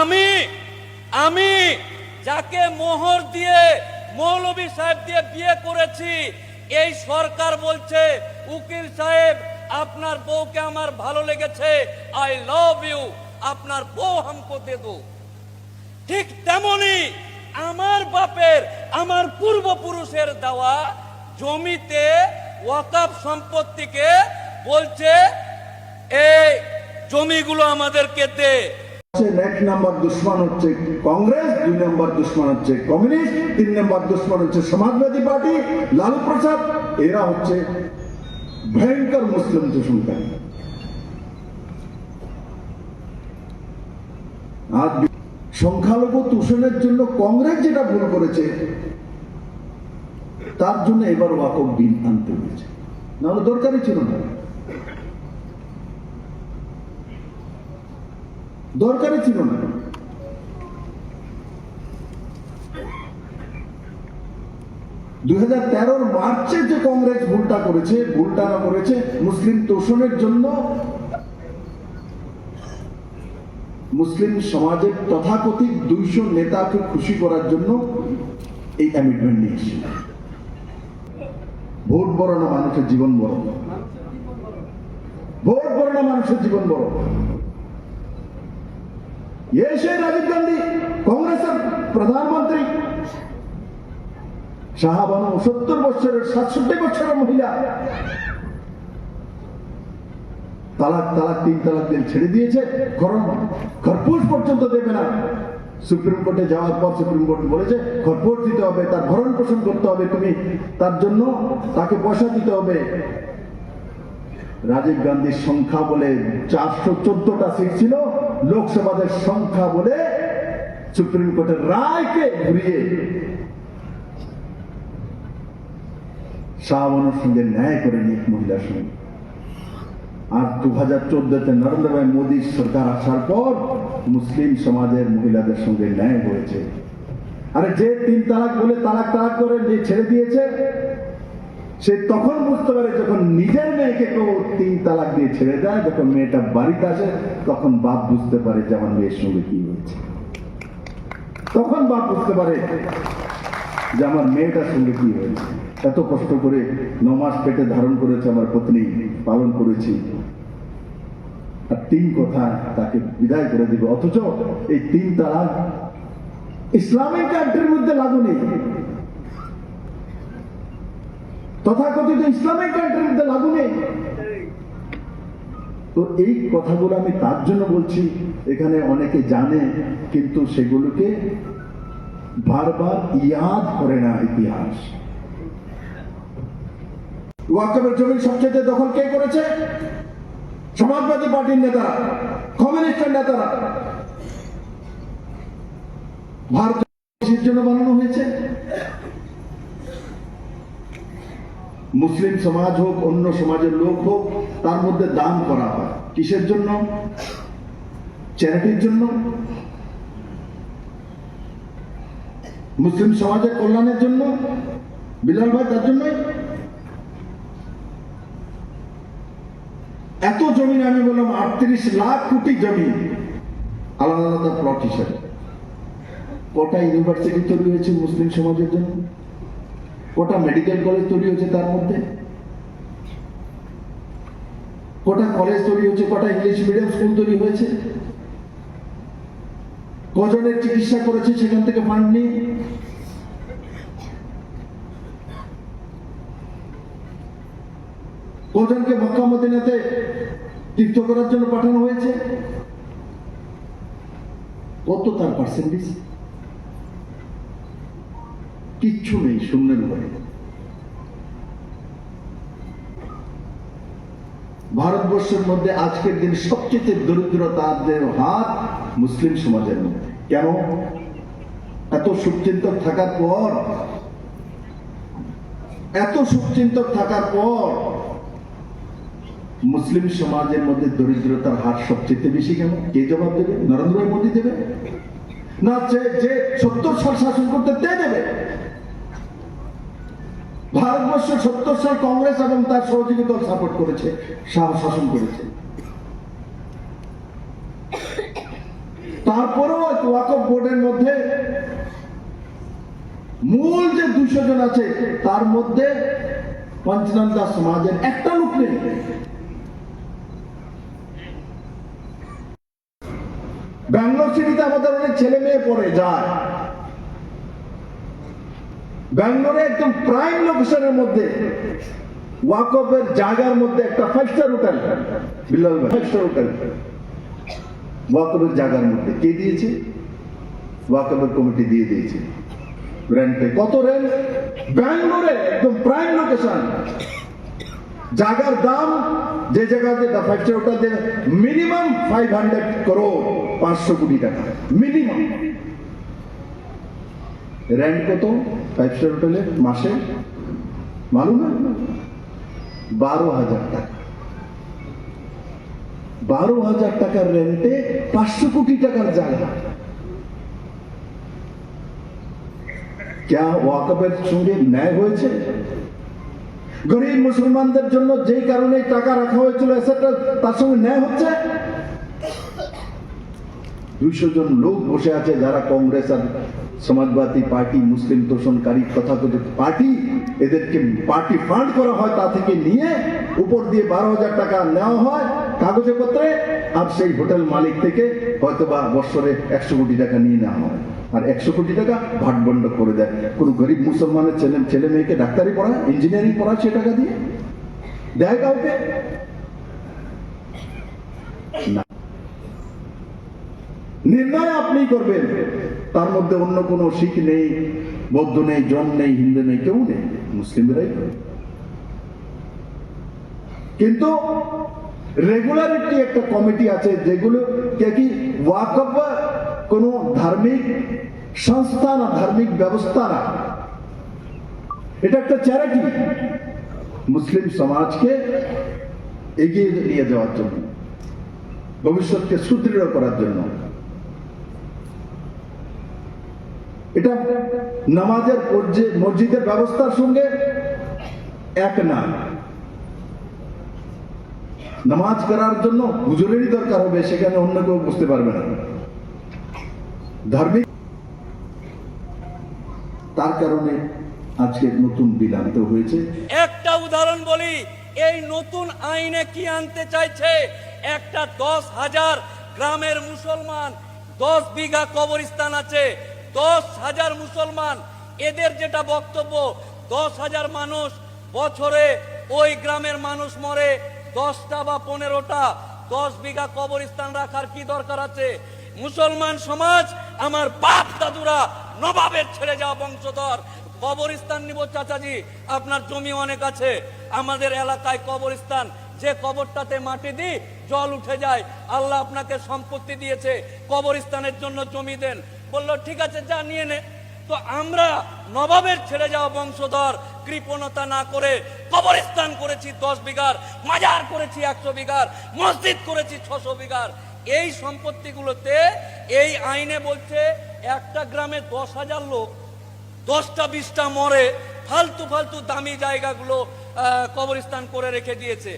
আমি আমি যাকে মোহর দিয়ে মৌলভী সাহেব দিয়ে বিয়ে করেছি, এই সরকার বলছে, উকিল সাহেব, আপনার বউকে আমার ভালো লেগেছে আই লাভ ইউ আপনার বউ হামকো দে দো। ঠিক তেমনি আমার বাপের, আমার পূর্বপুরুষের দেওয়া জমিতে ওয়াকাফ সম্পত্তিকে বলছে, এই জমিগুলো আমাদেরকে দে। এক নাম্বার দুশ্মন হচ্ছে কংগ্রেস, দুই নম্বর দুশ্মন হচ্ছে কমিউনিস্ট, তিন নম্বর দুশ্মন হচ্ছে সমাজবাদী পার্টি, লালু প্রসাদ, এরা হচ্ছে ভয়ঙ্কর মুসলিম দূষণকারী আর সংখ্যালঘু দূষণের জন্য কংগ্রেস যেটা ভুল করেছে, তার জন্য এবার ওয়াকফ বিল আনতে হয়েছে। নাহলে দরকারই ছিল না। দরকারই ছিল না। দুই হাজার তেরোর মার্চে যে কংগ্রেস ভুলটা করেছে, ভুলটা না করেছে, মুসলিম তোষণের জন্য মুসলিম সমাজের তথাকথিত দুইশো নেতাকে খুশি করার জন্য এই অ্যামেন্ডমেন্ট নিয়ে ভোট বড় না মানুষের জীবন বড়? ভোট বড় না মানুষের জীবন বড়? সেই রাজীব গান্ধী কংগ্রেসের প্রধানমন্ত্রী শাহবানু সত্তর বছরের সাতষট্টি বছরের মহিলা তালাক তালাক তিন তালাক দিন ছেড়ে দিয়েছে খরম খরপুষ পর্যন্ত দেবে না সুপ্রিম কোর্টে যাওয়ার পর সুপ্রিম কোর্ট বলেছে খরপুষ দিতে হবে তার ভরণ পোষণ করতে হবে তুমি তার জন্য তাকে পয়সা দিতে হবে রাজীব গান্ধীর সংখ্যা বলে চারশো চোদ্দটা সিট ছিল লোকসভাদের সংখ্যা বলে সুপ্রিম কোর্টের রায়কে ঘুরিয়ে শাহবানুর সঙ্গে ন্যায় করে নিয়ে মহিলার সঙ্গে। আর দু হাজার চোদ্দতে নরেন্দ্র ভাই মোদী সরকার আসার পর মুসলিম সমাজের মহিলাদের সঙ্গে ন্যায় হয়েছে আরে যে তিন তালাক বলে তালাক তালাক করে ছেড়ে দিয়েছে সে তখন বুঝতে পারে যখন নিজের মেয়েকে কেউ তিন তালাক দিয়ে ছেড়ে দেয়, যখন মেয়েটা বাড়িতে আসে, তখন বাপ বুঝতে পারে যে আমার মেয়ের সঙ্গে কি হয়েছে। তখন বাপ বুঝতে পারে যে আমার মেয়েটার সঙ্গে কি হয়েছে। এত কষ্ট করে নমাস পেটে ধারণ করেছে আমার পত্নী, পালন করেছি। আর তিন কথা তাকে বিদায় করে দিবে। অথচ এই তিন তালাক ইসলামিক কান্ট্রির মধ্যে লাগু নেই। তথাকথিত ইসলামিক কান্ট্রির মধ্যে লাগু নেই। তো এই কথাগুলো আমি তার জন্য বলছি, এখানে অনেকে জানে, কিন্তু সেগুলোকে বারবার ইয়াদ করে না ইতিহাস। সবচেয়ে দখল কে করেছে? সমাজবাদী পার্টির নেতারা, কমিউনিস্টের নেতারা। ভারত জন্য বানানো হয়েছে। মুসলিম সমাজ হোক, অন্য সমাজের লোক হোক, তার মধ্যে দান করা হয়। কিসের জন্য? চ্যারিটির জন্য? মুসলিম সমাজের কল্যাণের জন্য? বিলাল ভাই, তার জন্যই? এত জমি আমি বললাম, আটত্রিশ লাখ কোটি জমি। আলাদা আলাদা প্লট হিসাবে। কটা ইউনিভার্সিটি তৈরি হয়েছে মুসলিম সমাজের জন্য? কটা মেডিকেল কলেজ তৈরি হয়েছে তার মধ্যে? কটা কলেজ তৈরি হয়েছে, কটা ইংলিশ মিডিয়াম স্কুল তৈরি হয়েছে? কজনের চিকিৎসা করেছে সেখান থেকে ফান্ড নিয়ে? কজনকে মক্কা মদিনাতে তীর্থ করার জন্য পাঠানো হয়েছে? কত তার পার্সেন্টেজ কিচ্ছু নেই, শূন্যের উপরে ভারতবর্ষের মধ্যে আজকের দিন সবচেয়ে দরিদ্রতাদের হাত মুসলিম সমাজের মধ্যে। কেন? এত সুচিন্তক থাকার পর, এত সুচিন্তক থাকার পর মুসলিম সমাজের মধ্যে দরিদ্রতার হার সবচেয়ে বেশি কেন? কে জবাব দেবে? নরেন্দ্র মোদী দেবে? না, যে সত্তর সাল শাসন করতে দেবে? ভারতবর্ষ সত্তর সাল কংগ্রেস এবং তার সহযোগী দল সাপোর্ট করেছে শাসন করেছে। তারপরেও বোর্ডের মধ্যে মূল যে দুশো জন আছে, তার মধ্যে পঞ্চনন্দা সমাজের একটা লোক নেই। ব্যাঙ্গালোর সিটিতে আমাদের অনেক ছেলে মেয়ে পড়ে, যায়। ব্যাঙ্গালোরে একদম প্রাইম লোকেশনের মধ্যে, ওয়াকফের জায়গার মধ্যে একটা five star hotel Billal five star hotel ওয়াকফের জায়গার মধ্যে কে দিয়েছে? ওয়াকফের কমিটি দিয়ে দিয়েছে। রেন্টে কত রেন্ট ব্যাঙ্গালোরে একদম প্রাইম লোকেশন জায়গার দাম, যে জায়গাতে five star hotel minimum five hundred crore পাঁচশো কোটি টাকা। মিনিমাম রেন্ট কত? ফাইভ স্টার হোটেলে মাসে? মালুম বারো হাজার টাকা। বারো হাজার টাকার রেন্টে পাঁচশো কোটি টাকার জায়গা। ক্যা ওয়াকফের সঙ্গে ন্যায় হয়েছে? গরিব মুসলমানদের জন্য যেই কারণে টাকা রাখা হয়েছিল সেটা তার সঙ্গে ন্যায় হচ্ছে? দুইশো জন লোক বসে আছে যারা কংগ্রেস আর সমাজবাদী পার্টি, মুসলিম তোষণকারী তথাকথিত পার্টি, এদেরকে পার্টি ফান্ড করা হয়, তা থেকে নিয়ে উপর দিয়ে বারো হাজার টাকা নেওয়া হয় কাগজে পত্রে আর সেই হোটেল মালিক থেকে হয়তো বা বৎসরে একশো কোটি টাকা নিয়ে নেওয়া হয়। আর একশো কোটি টাকা ভাটবন্ড করে দেয়। কোন গরিব মুসলমানের ছেলে ছেলে মেয়েকে ডাক্তারি পড়ায়, ইঞ্জিনিয়ারিং পড়ায় সে টাকা দিয়ে? দেয় কাউকে? না। নির্ণয় আপনি করবেন। তার মধ্যে অন্য কোনো শিখ নেই, বৌদ্ধ নেই, জন নেই, হিন্দু নেই, কেউ নেই, মুসলিমরাই কিন্তু রেগুলারিটি একটা কমিটি আছে, যেগুলো কে কি ওয়াকফ কোনো ধার্মিক সংস্থা না, ধার্মিক ব্যবস্থা না। এটা একটা চ্যারিটি মুসলিম সমাজকে এগিয়ে নিয়ে যাওয়ার জন্য, ভবিষ্যৎকে সুদৃঢ় করার জন্য। এটা নামাজের মসজিদের ব্যবস্থার সঙ্গে এক না। নামাজ করার জন্য হুজুরেরই দরকার হবে, সেখানে অন্য কেউ বুঝতে পারবে না। ধার্মিক তার কারণে আজকে নতুন বিল হয়েছে। একটা উদাহরণ বলি, এই নতুন আইনে কি আনতে চাইছে? একটা দশ হাজার গ্রামের মুসলমান, দশ বিঘা কবরস্থান আছে দশ হাজার মুসলমান, এদের যেটা বক্তব্য, দশ হাজার মানুষ বছরে ওই গ্রামের মানুষ মরে দশটা বা পনেরোটা, দশ বিঘা কবরস্থান রাখার কি দরকার আছে? মুসলমান সমাজ আমার বাপ দাদুরা নবাবের ছেড়ে যাওয়া বংশধর। কবরস্থান নিব চাচাজি, আপনার জমি অনেক আছে। আমাদের এলাকায় কবরস্থান, যে কবরটাতে মাটি দিই, জল উঠে যায়। আল্লাহ আপনাকে সম্পত্তি দিয়েছে। কবরস্থানের জন্য জমি দেন। বলল, ঠিক আছে, যা, নিয়ে নে। তো আমরা নবাবের ছেড়ে যাওয়া বংশধর কৃপণতা না করে কবরস্থান করেছি দশ বিঘার, মাজার করেছি একশো বিঘার, মসজিদ করেছি ছশো বিঘার। এই সম্পত্তিগুলোতে এই আইনে বলছে, একটা গ্রামে দশ হাজার লোক, দশটা, বিশটা মরে ফালতু ফালতু দামি জায়গাগুলো কবরস্থান করে রেখে দিয়েছে।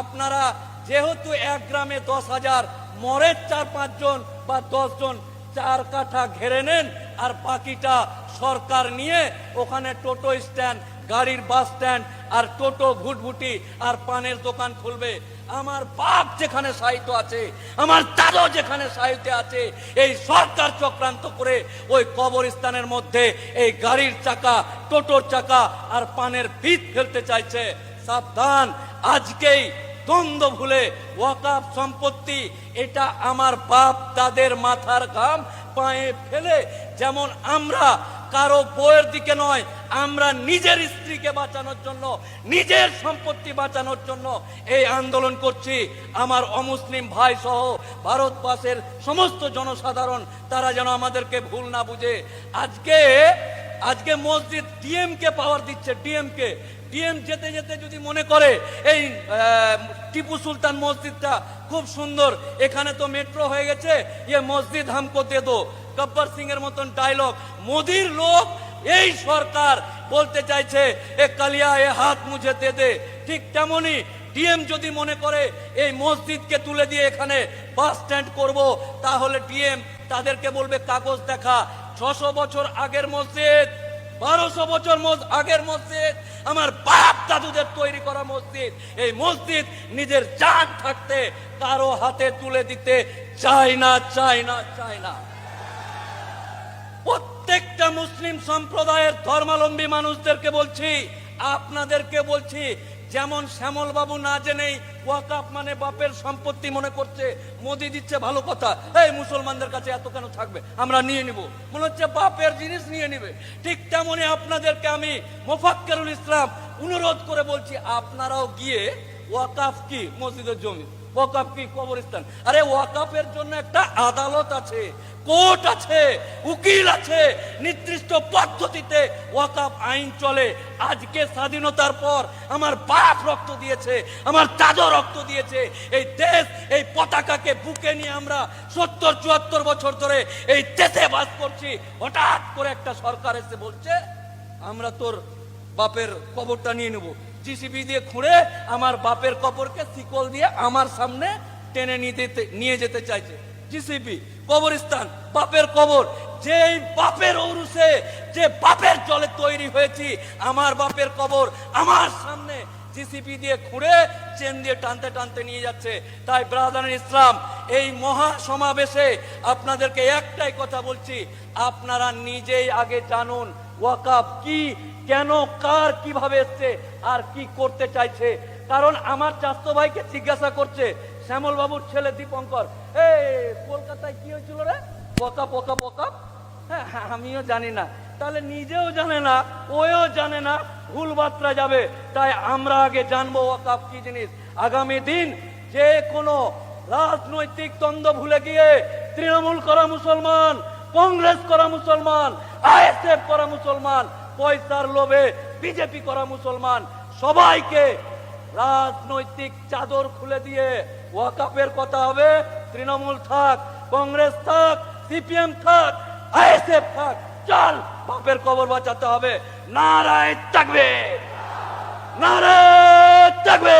আপনারা যেহেতু এক গ্রামে দশ হাজার, মরের চার, পাঁচজন বা দশ জন চার কাঠা ঘেরে নেন আর বাকিটা সরকার নিয়ে ওখানে টোটো স্ট্যান্ড, গাড়ির বাস স্ট্যান্ড আর টোটো ভুটভুটি আর পানের দোকান খুলবে। আমার বাপ যেখানে সাহিত্য আছে, আমার দাদু যেখানে সাহিত্যে আছে, এই সরকার চক্রান্ত করে ওই কবরস্থানের মধ্যে এই গাড়ির চাকা, টোটোর চাকা আর পানের ভিত ফেলতে চাইছে। সাবধান, আজকেই দ্বন্দ্ব ভুলে ওয়াকাফ সম্পত্তি, এটা আমার বাপ তাদের মাথার ঘাম পায়ে ফেলে। যেমন আমরা কারও বইয়ের দিকে নয়, আমরা নিজের স্ত্রীকে বাঁচানোর জন্য, নিজের সম্পত্তি বাঁচানোর জন্য এই আন্দোলন করছি। আমার অমুসলিম ভাই সহ ভারতবাসের সমস্ত জনসাধারণ, তারা যেন আমাদেরকে ভুল না বুঝে। আজকে আজকে মসজিদ ডিএম কে পাওয়ার দিচ্ছে ডিএম কে। ডিএম যেতে যেতে যদি মনে করে, এই টিপু সুলতান মসজিদটা খুব সুন্দর, এখানে তো মেট্রো হয়ে গেছে ইয়ে মসজিদ হামকো দে দো। গব্বর সিং এর মতন ডায়লগ মোদির লোক, এই সরকার বলতে চাইছে, এ কালিয়া, এ হাত মুঝে দে দে। ঠিক তেমনই ডিএম যদি মনে করে, এই মসজিদকে তুলে দিয়ে এখানে বাস স্ট্যান্ড করব, তাহলে ডিএম তাদেরকে বলবে, কাগজ দেখা, ছশো বছর আগের মসজিদ। বারোশো বছর আগের মসজিদ, আমার বাপ দাদুদের তৈরি করা মসজিদ। এই মসজিদ নিজের চাঁদ থাকতে কারও হাতে তুলে দিতে চাই না, চায় না চায় না। প্রত্যেকটা মুসলিম সম্প্রদায়ের ধর্মালম্বী মানুষদেরকে বলছি, আপনাদেরকে বলছি যেমন শ্যামল বাবু না জেনেই ওয়াকাপ মানে বাপের সম্পত্তি মনে করছে, মোদি দিচ্ছে ভালো কথা। এই মুসলমানদের কাছে এত কেন থাকবে? আমরা নিয়ে নিব। মনে হচ্ছে বাপের জিনিস নিয়ে নিবে। ঠিক তেমনি আপনাদেরকে আমি মোফাক্কেরুল ইসলাম অনুরোধ করে বলছি, আপনারাও গিয়ে ওয়াকাফ কি? মসজিদের জমি। ওয়াকাফ কি কবরস্থান? আরে ওয়াকাফের জন্য একটা আদালত আছে, কোর্ট আছে, উকিল আছে। নির্দিষ্ট পদ্ধতিতে ওয়াকাফ আইন চলে। আজকে স্বাধীনতার পর আমার বাপ রক্ত দিয়েছে, আমার দাদু রক্ত দিয়েছে। এই দেশ, এই পতাকাকে বুকে নিয়ে আমরা সত্তর, চুয়াত্তর বছর ধরে এই দেশে বাস করছি। হঠাৎ করে একটা সরকার এসে বলছে, আমরা তোর বাপের কবরটা নিয়ে নেব। জিসিবি দিয়ে খুঁড়ে আমার বাপের কবরকে শিকল দিয়ে আমার সামনে টেনে নিতে নিয়ে যেতে চাইছে। জিসিবি, কবরস্থান, বাপের কবর। যেই বাপের ঔরুসে যে বাপের জলে তৈরি হয়েছি, আমার বাপের কবর আমার সামনে জিসিপি দিয়ে খুঁড়ে চেন দিয়ে টানতে টানতে নিয়ে যাচ্ছে। তাই ব্রাদার ইসলাম, এই মহা সমাবেশে আপনাদেরকে একটাই কথা বলছি, আপনারা নিজেই আগে জানুন ওয়াকাফ কি, কেন, কার, কীভাবে এসছে, আর কি করতে চাইছে? কারণ আমার চাস্তো ভাইকে জিজ্ঞাসা করছে শ্যামল বাবুর ছেলে দীপঙ্কর, এই, কলকাতায় কি হয়েছিল রে? ওয়াকাপ ওয়াকাপ ওয়াকাপ হ্যাঁ আমিও জানি না। তাহলে নিজেও জানে না ওও জানে না, ভুল বার্তা যাবে। তাই আমরা আগে জানব ওয়াকাফ কি জিনিস। আগামী দিন যে কোনো রাজনৈতিক দ্বন্দ্ব ভুলে গিয়ে তৃণমূল করা মুসলমান, কংগ্রেস করা মুসলমান আইএসএফ করা মুসলমান, পয়সার লোভে বিজেপি করা মুসলমান, সবাইকে রাজনৈতিক চাদর খুলে দিয়ে ওয়াকাপের কথা হবে, তৃণমূল থাক, কংগ্রেস থাক, সিপিএম থাক, আইএসএফ থাক, চল বাপের কবর বাঁচাতে হবে, নারায় থাকবে নারায় থাকবে।